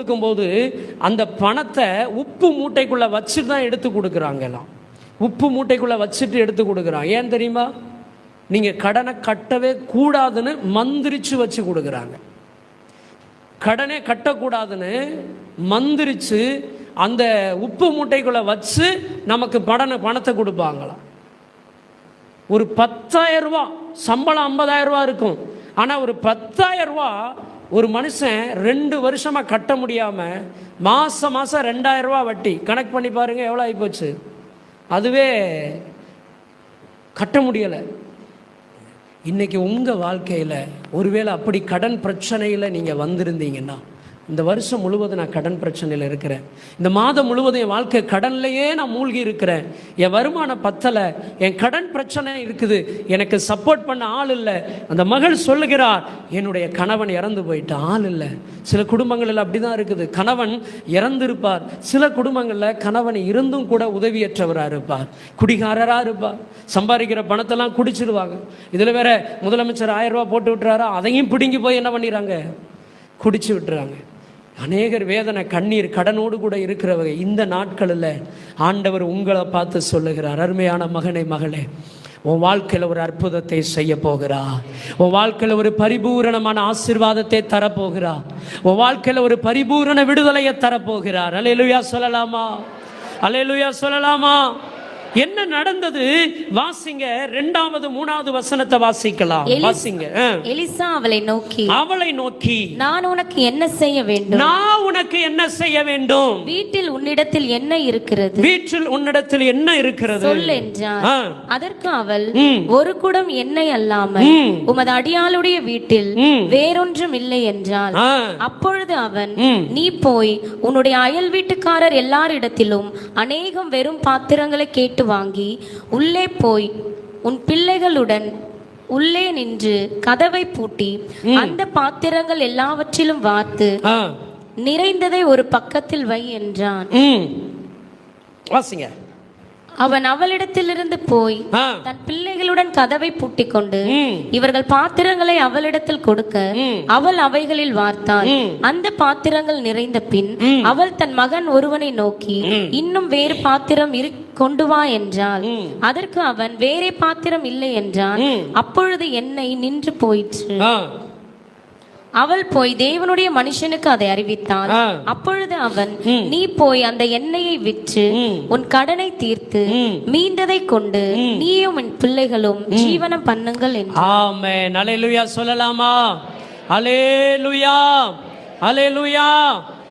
கொடுக்கும்போது அந்த பணத்தை உப்பு மூட்டைக்குள்ள வச்சுட்டு தான் எடுத்து கொடுக்குறாங்க எல்லாம் உப்பு மூட்டைக்குள்ளே வச்சுட்டு எடுத்து கொடுக்குறாங்க. ஏன் தெரியுமா? நீங்கள் கடனை கட்டவே கூடாதுன்னு மந்திரிச்சு வச்சு கொடுக்குறாங்க. கடனே கட்டக்கூடாதுன்னு மந்திரிச்சு அந்த உப்பு மூட்டைக்குள்ள வச்சு நமக்கு படனை பணத்தை கொடுப்பாங்களாம். ஒரு பத்தாயிரம் ரூபா சம்பளம் ஐம்பதாயிரம் ரூபா இருக்கும். ஆனால் ஒரு பத்தாயிரம் ரூபா ஒரு மனுஷன் ரெண்டு வருஷமாக கட்ட முடியாமல் மாதம் மாதம் ரெண்டாயிரரூவா வட்டி. கணக்கு பண்ணி பாருங்கள் எவ்வளோ ஆகிப்போச்சு அதுவே கட்ட முடியலை. இன்னைக்கு உங்கள் வாழ்க்கையில் ஒருவேளை அப்படி கடன் பிரச்சனையில் நீங்கள் வந்திருந்தீங்கன்னா இந்த வருஷம் முழுவதும் நான் கடன் பிரச்சனையில் இருக்கிறேன். இந்த மாதம் முழுவதும் என் வாழ்க்கை கடன்லையே நான் மூழ்கி இருக்கிறேன். என் வருமானம் பத்தலை. என் கடன் பிரச்சனை இருக்குது. எனக்கு சப்போர்ட் பண்ண ஆள் இல்லை. அந்த மகள் சொல்லுகிறார் என்னுடைய கணவன் இறந்து போயிட்டான் ஆள் இல்லை. சில குடும்பங்களில் அப்படி தான் இருக்குது. கணவன் இறந்திருப்பார். சில குடும்பங்களில் கணவன் இருந்தும் கூட உதவியற்றவராக இருப்பார். குடிகாரராக இருப்பார். சம்பாதிக்கிற பணத்தெல்லாம் குடிச்சிருவாங்க. இதில் வேற முதலமைச்சர் ஆயிரம் ரூபாய் போட்டு விட்டுறாரா? அதையும் பிடுங்கி போய் என்ன பண்ணிடுறாங்க? குடிச்சு விட்டுறாங்க. அநேகர் வேதனை கண்ணீர் கடனோடு கூட இருக்கிறவங்க. இந்த நாட்களில் ஆண்டவர் உங்களை பார்த்து சொல்லுகிறார் அருமையான மகனே மகளே உன் வாழ்க்கையில் ஒரு அற்புதத்தை செய்ய போகிறா. உன் வாழ்க்கையில் ஒரு பரிபூரணமான ஆசீர்வாதத்தை தரப்போகிறா. உன் வாழ்க்கையில் ஒரு பரிபூரண விடுதலையை தரப்போகிறார். அலையலுயா சொல்லலாமா? அலையலுயா சொல்லலாமா? என்ன நடந்தது? வாசிங்க ரெண்டாவது மூணாவது வசனத்தை வாசிக்கலாம். வாசிங்க. எலிசா அவளை நோக்கி அவளை நோக்கி நான் உனக்கு என்ன செய்ய வேண்டும்? நான் உனக்கு என்ன செய்ய வேண்டும் வீட்டில் உன்னிடத்தில் என்ன இருக்கிறது வீட்டில் உன்னிடத்தில் என்ன இருக்கிறது சொல் என்றார். அதற்கு அவள். ஒரு குடம் எண்ணெய் அல்லாமல். உமது அடியாளுடைய வீட்டில். வேறொன்றும் இல்லை என்றாள் ஆ. அப்பொழுது அவன். நீ போய் உன்னுடைய அயல் வீட்டுக்காரர் எல்லாரிடத்திலும் அநேகம் வெறும் பாத்திரங்களை கேட்டு வாங்கி உள்ளே போய் உன் பிள்ளைகளுடன் உள்ளே நின்று கதவை பூட்டி அந்த பாத்திரங்கள் எல்லாவற்றிலும் வார்த்து. நிறைந்ததை ஒரு பக்கத்தில் வை என்றான். வாசிங்க அவன் அவளிடத்திலிருந்து போய். தன் பிள்ளைகளுடன் கதவை பூட்டிக் கொண்டு. இவர்கள் பாத்திரங்களை அவளிடத்தில் கொடுக்க. அவள் அவைகளில் வார்த்தாள். அந்த பாத்திரங்கள் நிறைந்த பின் அவள் தன் மகன் ஒருவனை நோக்கி இன்னும் வேறு பாத்திரம் இரு கொண்டு வா என்றாள். அதற்கு அவன் வேறே பாத்திரம் இல்லை என்றான். அப்பொழுது எண்ணெய் நின்று போயிற்று. அவள் போய் தேவனுடைய மனுஷனுக்கு அதை அறிவித்தாள் ஆ. அப்பொழுது அவன் நீ போய் அந்த எண்ணெயை விற்று. உன் கடனை தீர்த்து ம். மீந்ததை கொண்டு நீயும் உன் பிள்ளைகளும் ஜீவனம் பண்ணுங்கள் என்று. ஆமென். அலேலுயா சொல்லலாமா? Hallelujah hallelujah